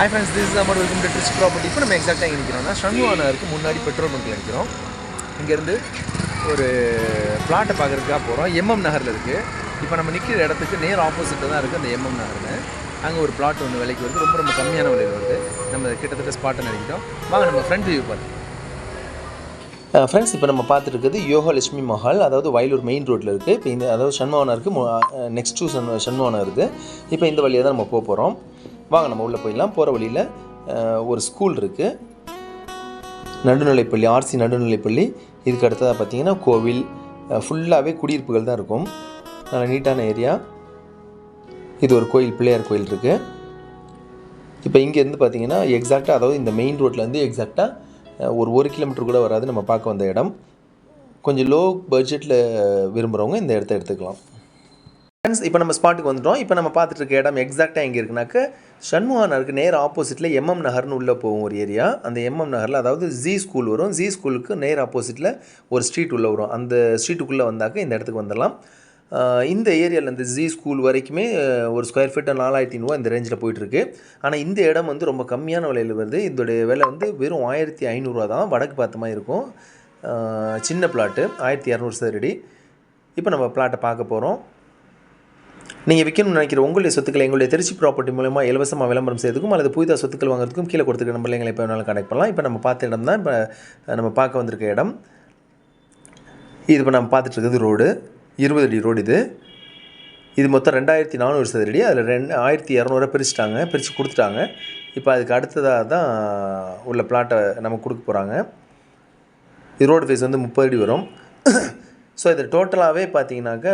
Hi friends this amount welcome to Trichy property இப்போ நம்ம எக்ஸாக்டாக எங்கே நிற்கிறோம்னா சண்முகானருக்கு முன்னாடி பெட்ரோல் பங்க்கில் நிற்கிறோம் இங்கேருந்து ஒரு பிளாட்டை பார்க்குறதுக்காக போகிறோம் எம்எம் நகரில் இருக்குது இப்போ நம்ம நிற்கிற இடத்துக்கு நேர் ஆப்போசிட்டில் தான் இருக்குது அந்த எம்எம் நகர்னு. அங்கே ஒரு பிளாட் ஒன்று விலைக்கு வருது. ரொம்ப ரொம்ப கம்மியான விலையில் வருது. நம்ம கிட்டத்தட்ட ஸ்பாட்டை நினைக்கிட்டோம் வாங்க நம்ம ஃப்ரண்ட் வியூ பார்த்து ஃப்ரெண்ட்ஸ் இப்போ நம்ம பார்த்துட்டு இருக்கிறது யோகலட்சுமி மஹால். அதாவது வயலூர் மெயின் ரோட்டில் இருக்குது இப்போ இந்த அதாவது சண்முகனா இருக்குது நெக்ஸ்ட் uh, டூ சன் சண்முகனா இருக்குது இப்போ இந்த வழியாக தான் நம்ம போக போகிறோம் வாங்க நம்ம உள்ளே போயிடலாம். போகிற வழியில் ஒரு ஸ்கூல் இருக்குது நடுநிலைப்பள்ளி ஆர்சி நடுநிலைப்பள்ளி. இதுக்கு அடுத்ததாக பார்த்தீங்கன்னா கோவில். ஃபுல்லாகவே குடியிருப்புகள் தான் இருக்கும். நல்ல நீட்டான ஏரியா இது ஒரு கோயில் பிள்ளையார் கோயில் இருக்குது இப்போ இங்கேருந்து பார்த்தீங்கன்னா எக்ஸாக்டாக அதாவது இந்த மெயின் ரோட்லேருந்து எக்ஸாக்டாக ஒரு ஒரு கிலோமீட்டர் கூட வராது. நம்ம பார்க்க வந்த இடம். கொஞ்சம் லோ பட்ஜெட்டில் விரும்புகிறவங்க இந்த இடத்த எடுத்துக்கலாம். ஃப்ரெண்ட்ஸ் இப்போ நம்ம ஸ்பாட்டுக்கு வந்துட்டோம். இப்போ நம்ம பார்த்துட்டு இருக்க இடம் எக்ஸாக்டாக எங்கே இருக்குனாக்க சண்முகா நகருக்கு நேர் ஆப்போசிட்டில் எம்எம் நகர்னு உள்ளே போகும் ஒரு ஏரியா அந்த எம்எம் நகரில் அதாவது ஜி ஸ்கூல் வரும். ஜி ஸ்கூலுக்கு நேர் ஆப்போசிட்டில் ஒரு ஸ்ட்ரீட் உள்ளே வரும். அந்த ஸ்ட்ரீட்டுக்குள்ளே வந்தாக்க இந்த இடத்துக்கு வந்துடலாம். இந்த ஏரியாவில் இந்த ஜி ஸ்கூல் வரைக்குமே ஒரு ஸ்கொயர் ஃபீட்டு நாலாயிரத்தி ஐநூறுவா இந்த ரேஞ்சில் போயிட்டுருக்கு ஆனால் இந்த இடம் வந்து ரொம்ப கம்மியான விலையில் வருது. இதோடைய விலை வந்து வெறும் ஆயிரத்தி ஐநூறுரூவா தான். வடக்கு பார்த்த மாதிரி இருக்கும். சின்ன பிளாட்டு ஆயிரத்தி இரநூறு சதுரடி இப்போ நம்ம பிளாட்டை பார்க்க போகிறோம் நீங்கள் விற்கணும்னு நினைக்கிற உங்களுடைய சொத்துக்களை எங்களுடைய திருச்சி ப்ராப்பர்ட்டி மூலமாக இலவசமாக விளம்பரம் செய்யறதுக்கும் அல்லது புதிதாக சொத்துக்கள் வாங்குறதுக்கும் கீழே கொடுத்துருக்க நம்பரில் எங்களை இப்போ வேணாலும் கனெக்ட் பண்ணலாம். இப்போ நம்ம பார்த்த இடம் தான் இப்போ நம்ம பார்க்க வந்திருக்க இடம். இது இப்போ நம்ம பார்த்துட்டு இருக்கிறது ரோடு இருபது அடி ரோடு இது. இது மொத்தம் ரெண்டாயிரத்தி நானூறு சதுரடி அதில் ரெண்டு ஆயிரத்தி இரநூறுவா பிரிச்சுட்டாங்க பிரித்து கொடுத்துட்டாங்க. இப்போ அதுக்கு அடுத்ததாக தான் உள்ள பிளாட்டை நம்ம கொடுக்க போகிறாங்க இது ரோடு ஃபேஸ் வந்து முப்பது அடி வரும். ஸோ இது டோட்டலாகவே பார்த்தீங்கன்னாக்கா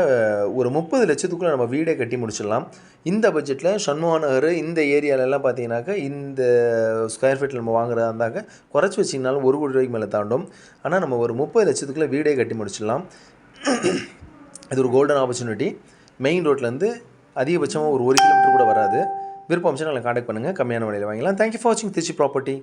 ஒரு முப்பது லட்சத்துக்குள்ளே நம்ம வீடே கட்டி முடிச்சிடலாம். இந்த பட்ஜெட்டில் சண்முகா நகர் இந்த ஏரியாலெல்லாம் பார்த்தீங்கன்னாக்கா இந்த ஸ்கொயர் ஃபீட்டில் நம்ம வாங்குறதா இருந்தாக்க குறைச்சி வச்சிங்கனாலும் ஒரு கோடி ரூபாய்க்கு மேலே தாண்டும். ஆனால் நம்ம ஒரு முப்பது லட்சத்துக்குள்ளே வீடே கட்டி முடிச்சிடலாம். இது ஒரு கோல்டன் ஆப்பர்ச்சுனிட்டி மெயின் ரோட்லேருந்து அதிகபட்சமாக ஒரு ஒரு கிலோமீட்டர் கூட வராது. விருப்பம் அம்சம் நாங்கள் காண்டாக்ட் பண்ணுங்கள் கம்மியான விலையில் வாங்கிக்கலாம் தேங்க்யூ ஃபார் வாட்சிங் திருச்சி ப்ராப்பர்ட்டி